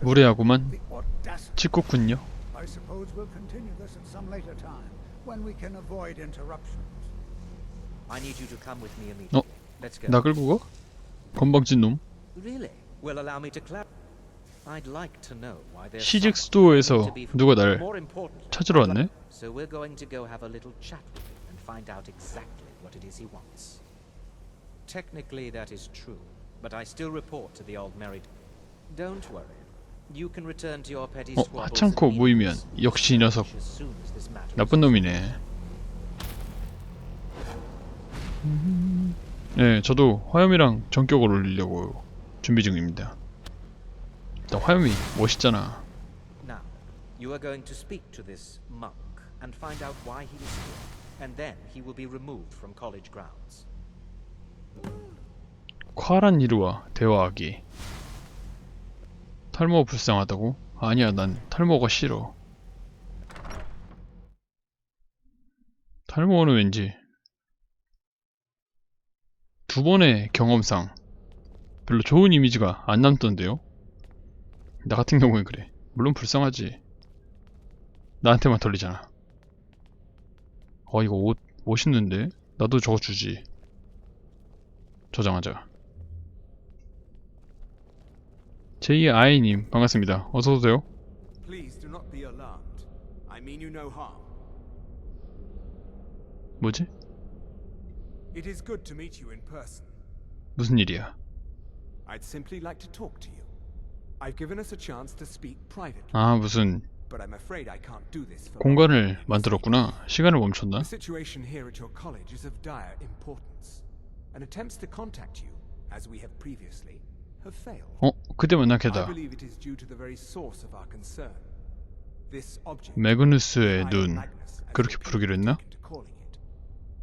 무례하구만. The audacity. 직구군요. I suppose we'll continue this at some later time when we can avoid interruptions. I need you to come with me immediately. 어? Let's go. 나 끌고 가? 건방진 놈. Really? Well, allow me to clap. I'd like to know why there's 시직 someone 스토어에서 to be 누가 날 more important. 찾으러 왔네? So we're going to go have a little chat with him and find out exactly what it is he wants. Technically, that is true, But I still report to the old married. Don't worry. You can return to your petty 어, 하찮고 모이면 역시 이 녀석 나쁜 놈이네. 네, 저도 화염이랑 전격을 올리려고 준비 중입니다. 일단 화염이 멋있잖아. Now, you are going to speak to this monk and find out why he is here, and then he will be removed from college grounds. 콰란 이루와 대화하기. 탈모가 불쌍하다고? 아니야, 난 탈모가 싫어. 탈모는 왠지 두 번의 경험상 별로 좋은 이미지가 안 남던데요? 나 같은 경우에 그래. 물론 불쌍하지. 나한테만 털리잖아. 어, 이거 옷 멋있는데? 나도 저거 주지. 저장하자. 제2의 아이님 반갑습니다. 어서 오세요. 뭐지? 무슨 일이야? I'd simply like to talk to you. I've given us a chance to speak privately, 아 무슨 but I'm afraid I can't do this for. 공간을 만들었구나. 시간을 멈췄나? The situation here at your college is of dire importance, and attempts to contact you, as we have previously, have failed. 어? 그때 만난 I 걔다. believe it is due to the very source of our concern. This object 매그누스의 눈. 그렇게 부르기로 했나? have taken to calling it.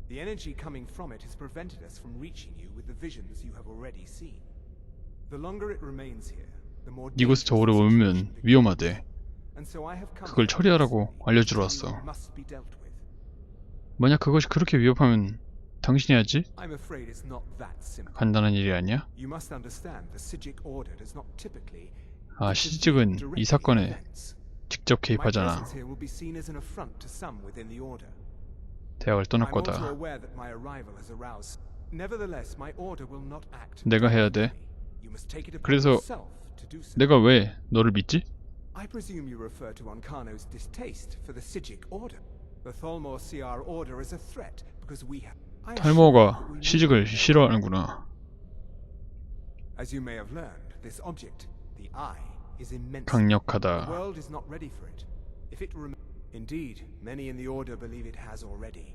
The energy coming from it has prevented us from reaching you with the visions you have already seen. The longer it remains here, the more 이곳에 더 오래 becomes. 위험하대. And so I have come 그걸 처리하라고 알려주러 왔어. it must be dealt with. 만약 그것이 그렇게 위협하면 당신이 하지? I'm afraid it's not that simple. 간단한 일이 아니야? You must understand the Sijic order does not typically 아 시직은 directly 이 사건에. 직접 My 개입하잖아. presence here will be seen as an affront to some within the order. 대학을 떠날 I'm also 거다. aware that my arrival has aroused. Nevertheless, my order will not act. 내가 해야 돼. You must take it upon 그래서 yourself to do so. 내가 왜 너를 믿지? I presume you refer to Onkano's distaste for the Sijic order. The Tholmor see our order as a threat because we have. 탈모가 시직을. 싫어하는구나. As you may have learned, this object, the Eye, is immense. The 강력하다. world is not ready for it. If it rem- Indeed, many in the Order believe it has already.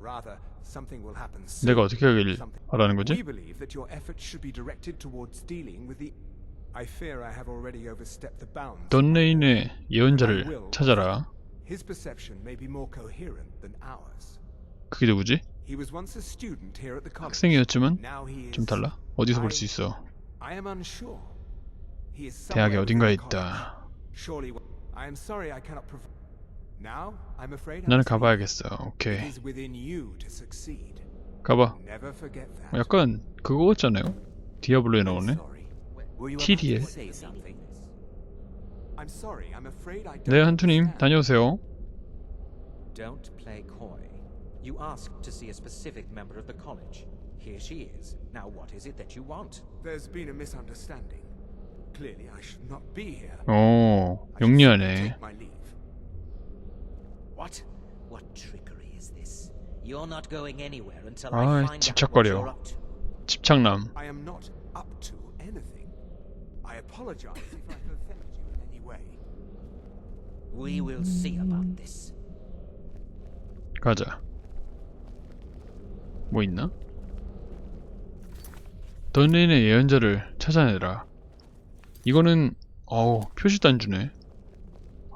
Rather, something will happen soon. 내가 어떻게 하길. 바라는 거지? believe that your efforts should be directed towards dealing with the. I fear I have already overstepped the bounds. 던레인의 예언자를 찾아라. His perception may be more coherent than ours. 그게 누구지? He was once a student here at the college. 학생이었지만 Now he is. 좀 달라? 어디서 볼수 I- 있어? I am unsure. He is 대학에 somewhere 어딘가에. 있다. Surely, I am sorry I cannot provide. Now, I'm afraid. I 나는. 가봐야겠어. 오케이. 가봐. 어, 약간 그거 같잖아요. 디아블로에 나오네. TDL. 네, 한투님. 다녀오세요. Don't play coy. You asked to see a specific member of the college. Here she is. Now, what is it that you want? There's been a misunderstanding. Clearly, I should not be here. 오, I should simply 영리하네. take my leave. What? What trickery is this? You're not going anywhere until 아이, I find out what 집착거려. you're up to. 집착남. I am not up to anything. I apologize if I've offended you in any way. We will see about this. 가자. 뭐 있나? 던레인의 예언자를 찾아내라. 이거는 어우 표시도 안 주네.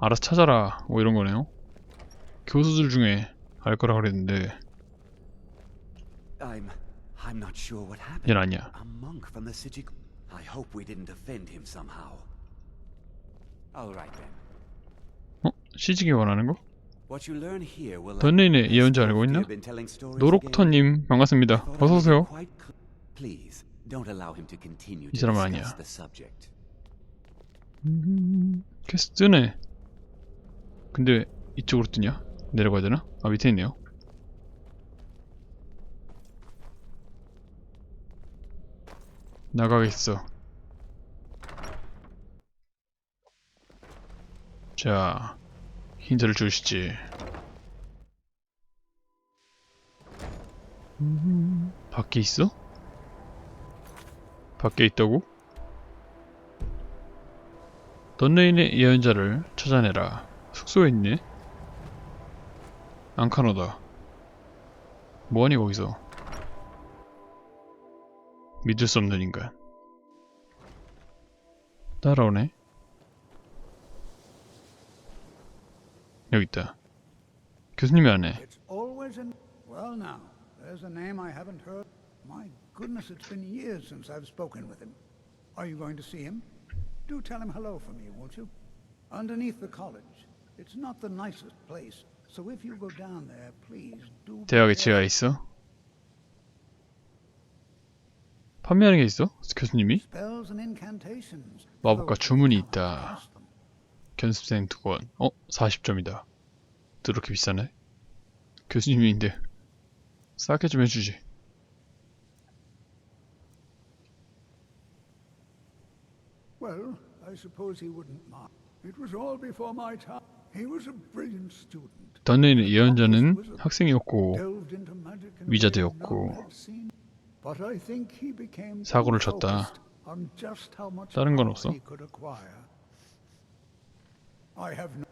알아서 찾아라. 뭐 이런 거네요. 교수들 중에 알 거라 그랬는데 I'm. I'm not sure what happened. 아니야. A monk from the Sijic. I hope we didn't offend him somehow. All right then. 어? 시직이 원하는 거? What you learn here will. 던레인의 예언자 알고 있나? Been telling stories again? 노록터님 반갑습니다. 어서 오세요. 이 discuss 아니야. the subject. 퀘스트 뜨네. 근데 이쪽으로 뜨냐? 내려가야 되나? 아 밑에 있네요. 나가겠어. 자, 힌트를 주시지. 음, 밖에 있어? 밖에 있다고? 던레인의 예언자를 찾아내라. 숙소에 있네? 안카노다. 뭐하니 거기서? 믿을 수 없는 인간. 따라오네. 여기 있다. 교수님이 안에 It's always in. Well, now, there's a name I haven't heard. My goodness, it's been years since I've spoken with him. Are you going to see him? Do tell him hello for me, won't you? Underneath the college. It's not the nicest place, so if you go down there, please do. 대학에. 지하에 있어? 판매하는 게 있어? 교수님이? Spells and incantations. 마법과 주문이 있다. 견습생 두 권. 어? 40점이다. 그렇게 비싸네? 교수님인데 싸게 좀 해주지. Well, I suppose he wouldn't mind. It was all before my time. He was a brilliant student. 던레인의 예언자는 학생이었고 위자되었고 사고를 쳤다. 다른 건 없어? I have no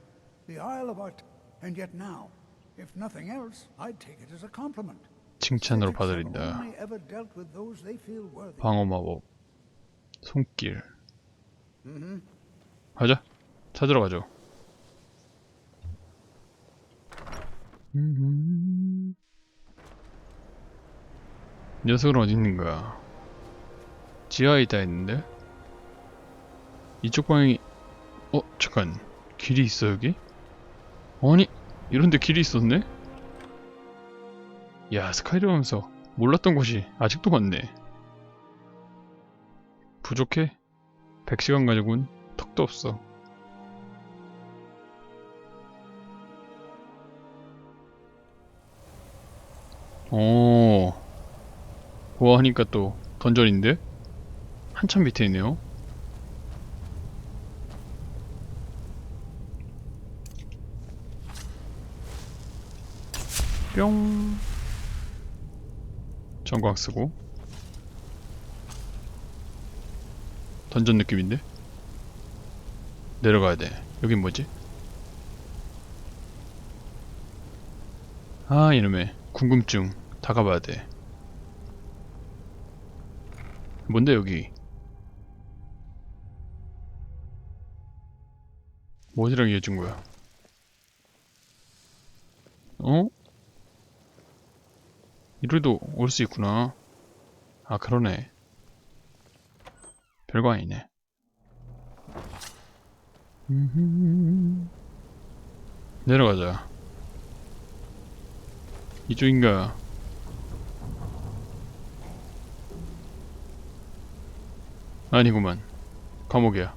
the Isle of Art, and yet now, if nothing else, I'd take it as a compliment. 칭찬으로 받아들인다. 방어 마법, 손길. 가자. 찾으러 가죠. 녀석은 어디 있는 거야? 지하에 있다 했는데? 이쪽 방향이 어 잠깐 길이 있어 여기? 아니 이런데 길이 있었네? 야 스카이림 하면서 몰랐던 곳이 아직도 많네 부족해? 100시간 가지고는 턱도 없어 오 고아하니까 또 던전인데? 한참 밑에 있네요 뿅. 전광 쓰고. 던전 느낌인데? 내려가야 돼. 여긴 뭐지? 아 이놈의 궁금증. 다 가봐야 돼. 뭔데 여기? 뭐 어디랑 이어진 거야? 어? 이래도 올 수 있구나. 아 그러네. 별거 아니네. 내려가자. 이쪽인가? 아니구만. 감옥이야.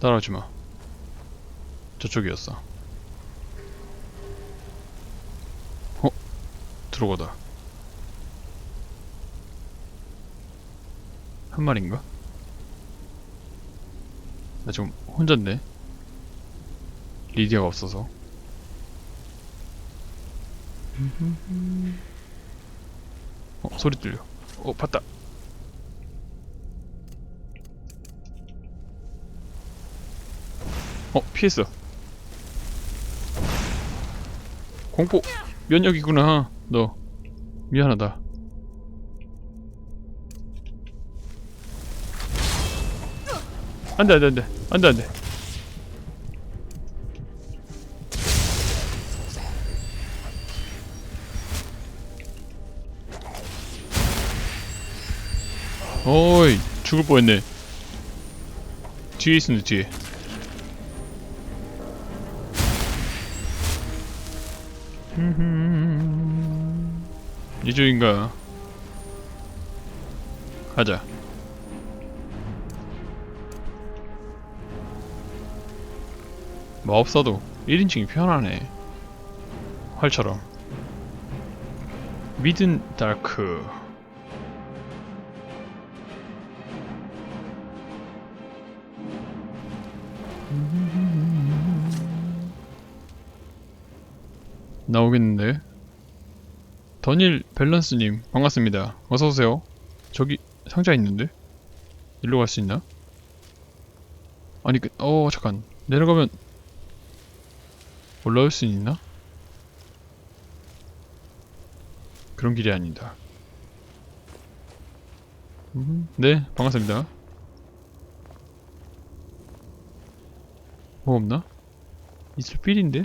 따라오지 마. 저쪽이었어 어? 들어가다. 한 마리인가? 나 지금 혼잔데? 리디아가 없어서. 어 소리 들려. 어 봤다. 어 피했어. 공포 면역이구나 너 미안하다. 안돼 안돼 안돼. 안돼 안돼. 어이 죽을 뻔했네. 뒤에 있었네 뒤에 이쪽인가 가자. 마법사도 1인칭이 편하네. 활처럼. 미든 다크. 나오겠는데? 더닐 밸런스님 반갑습니다. 어서오세요. 저기 상자 있는데? 일로 갈 수 있나? 아니 그, 어 잠깐 내려가면 올라올 수 있나? 그런 길이 아니다. 음, 네 반갑습니다. 뭐 없나? 있을 필인데?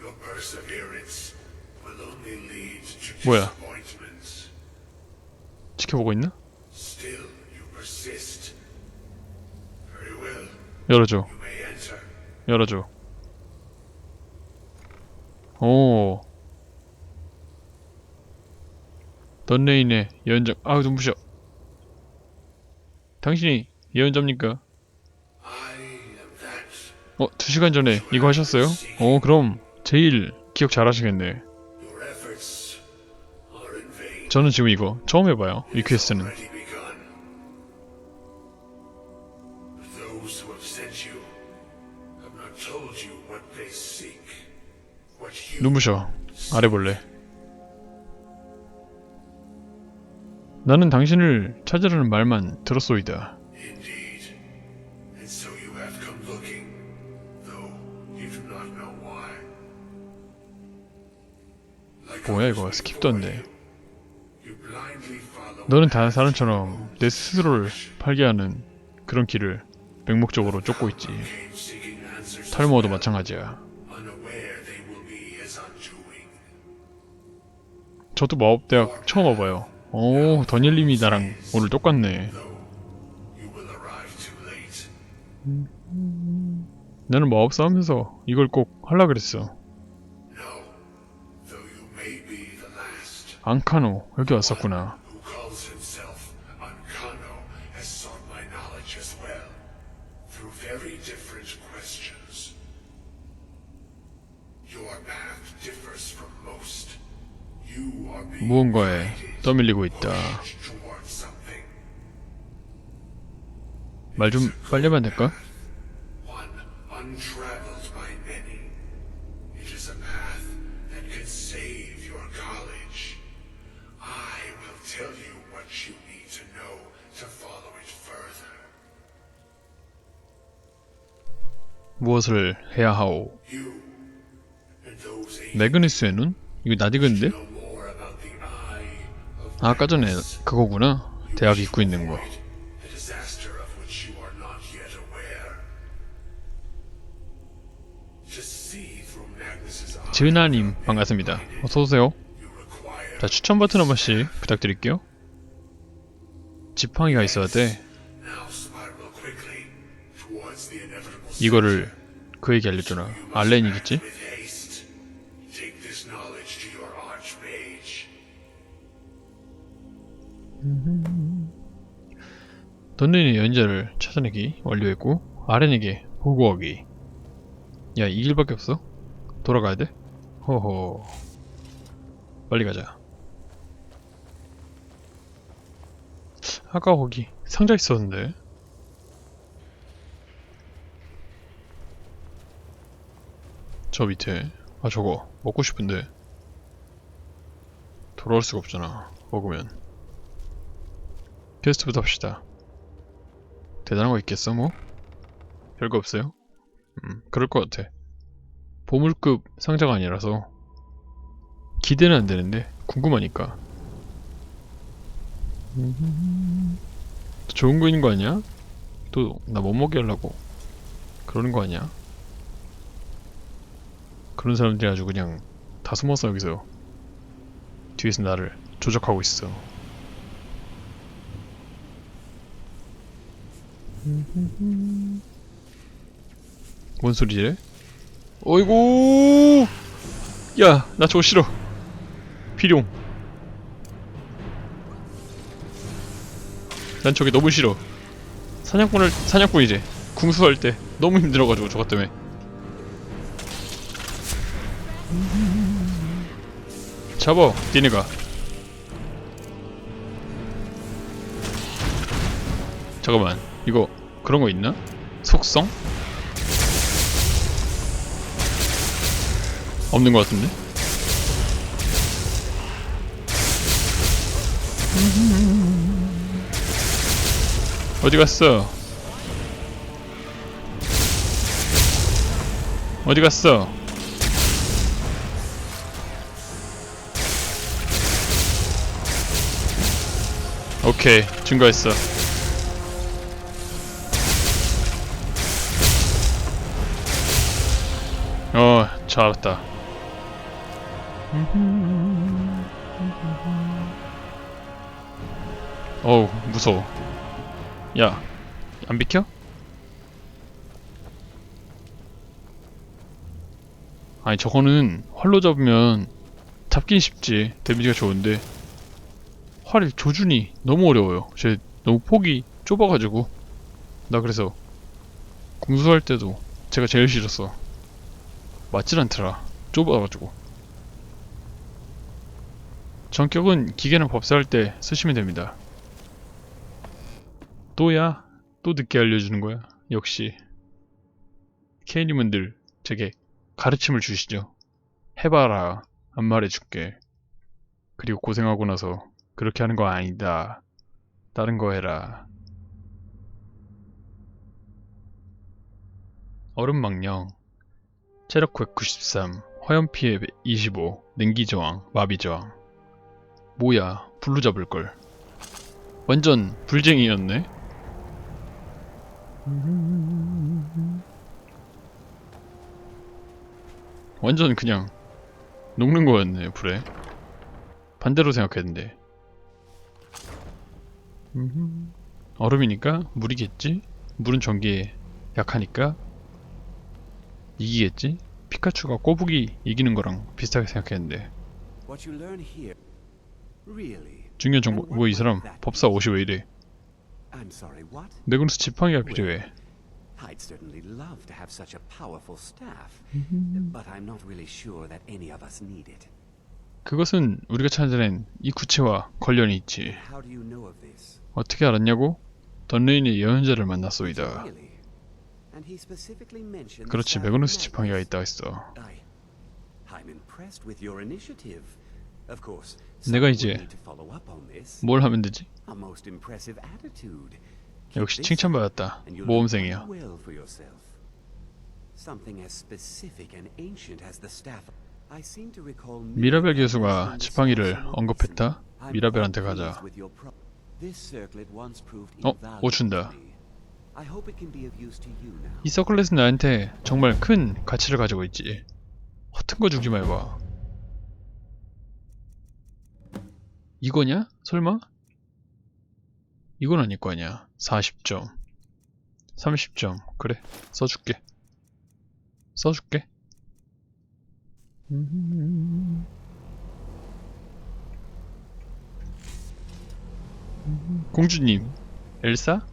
Your perseverance will only lead to 뭐야? disappointments. 지켜보고 있나? 열어줘. 열어줘. 오. 던레인의 예언자, 아우, 눈부셔. 당신이 예언자입니까? 어, 두 시간 전에 이거 하셨어요? 어, 그럼 제일 기억 잘 하시겠네. 저는 지금 이거 처음 해봐요. 이 퀘스트는. Already begun. Those who have sent you have not told you what they seek. What you 눈부셔. 아래 볼래. 나는 당신을 찾으라는 말만 들었소이다. 뭐야 이거 안 너는 다른 사람처럼 내 스스로를 팔게 하는 그런 길을 맹목적으로 쫓고 있지. 탈모도 마찬가지야. 저도 마법대학 처음 와봐요. 오, 더닐님이 나랑 오늘 똑같네. Late. 나는 마법사 하면서 이걸 꼭 하려 그랬어. 앙카노, 여기 왔었구나. Has sought my knowledge as well, through very different questions. Your path differs from most. You are being 무언가에 떠밀리고 있다. 말 좀 빨리 하면 안 될까? 무엇을 해야 하오? 매그니스의 눈? 이거 of 아, 아까 전에 그거구나. 대학 입고 있는 거. 지은아님 반갑습니다. 어서오세요. 자, 추천 버튼 한 번씩 부탁드릴게요. 지팡이가 있어야 돼. 이거를 그에게 알려주나. 알렌이겠지? 던린의 연자를 찾아내기 완료했고 아렌에게 보고하기. 야, 이 길밖에 없어? 돌아가야 돼? 호호. 빨리 가자. 아까 거기 상자 있었는데. 저 밑에. 아, 저거. 먹고 싶은데. 돌아올 수가 없잖아. 먹으면. 퀘스트부터 합시다. 대단한 거 있겠어, 뭐? 별거 없어요? 음, 그럴 것 같아. 보물급 상자가 아니라서 기대는 안 되는데 궁금하니까. 좋은 거 있는 거 아니야? 또 나 못 먹게 하려고 그러는 거 아니야? 그런 사람들이 아주 그냥 다 숨어서 여기서 뒤에서 나를 조작하고 있어. 뭔 소리지? 어이구! 야, 나 저거 싫어. 필용. 난 저게 너무 싫어. 사냥꾼을 사냥꾼 이제 궁수할 때 너무 힘들어가지고 저것 때문에. 잡어, 니네가. 잠깐만, 이거 그런 거 있나? 속성? 없는 것 같은데? 어디 갔어? 어디 갔어? 오케이, 증거했어. 어, 잡았다. 어우, 무서워. 야, 안 비켜? 아니, 저거는 활로 잡으면 잡긴 쉽지. 데미지가 좋은데. 활 조준이 너무 어려워요. 제 너무 폭이 좁아가지고. 나 그래서 궁수할 때도 제가 제일 싫었어. 맞질 않더라. 좁아가지고. 전격은 기계나 법사할 때 쓰시면 됩니다. 또야? 또 늦게 알려주는 거야? 역시. 케이님은들 제게 가르침을 주시죠. 해봐라. 안 말해줄게. 그리고 고생하고 나서 그렇게 하는 거 아니다. 다른 거 해라. 얼음망령 체력 193, 화염 피해 25, 냉기 저항, 마비 저항. 뭐야, 블루 잡을걸. 완전 불쟁이였네? 완전 그냥 녹는 거였네, 불에. 반대로 생각했는데. 음흠. 얼음이니까 물이겠지? 물은 전기에 약하니까 이기겠지? 피카츄가 꼬부기 이기는 거랑 비슷하게 생각했는데? 중요한 정보 뭐이 사람 법사 옷이 왜 이래? 네그누스 지팡이가 필요해 I'd certainly love to have such a powerful staff, but I'm not really sure that any of us need it. 그것은 우리가 찾아낸 이 구체와 관련이 있지 How do you know of this? 어떻게 알았냐고? 던레인의 예언자를 만났소이다 그렇지 of 지팡이가. 있다 했어 내가 이제. 뭘 하면 되지? 역시 칭찬받았다 모험생이야 미라벨 교수가 지팡이를 언급했다? 미라벨한테 가자 어? 뭐 준다. to me. I hope it can be of use to you now. 이 서클렛은 나한테 정말 큰 가치를 가지고 있지 허튼 거 주기 말봐 이거냐? 설마? 이건 아닐 거 아니야 40점 30점 그래 써줄게 써줄게 공주님 엘사?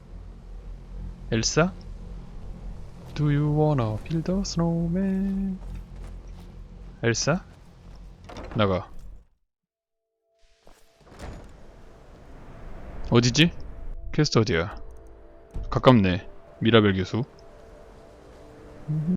엘사? Do you wanna build a snowman? 엘사? 나가. 어디지? 퀘스트 어디야? 가깝네. 미라벨 교수.